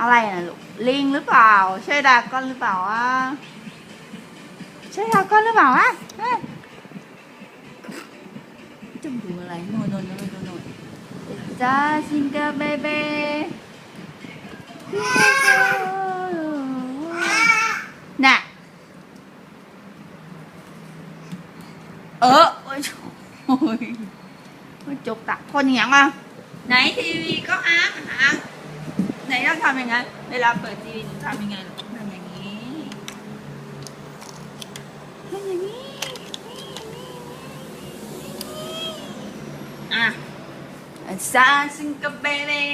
อะไรนะลูกลิงหรือเปล่า ใช่ดราก้อนหรือเปล่าวะใช่ดราก้อนหรือเปล่าวะเฮ้ยจะดูอะไรโน่นโน่นโน่นโน่นโน่นจ้าซิงเกิลเบเบ้น่ะเออโอ้ยโอ้ยโอ้ยจกตะคนอย่างอะไหนทีวีก็อ้างอ้างไหนต้องทำยังไง เวลาเปิดทีวีหนูทำยังไงหนูทำอย่างนี้ทำอย่างนี้ อะซาซิงกับเบเล่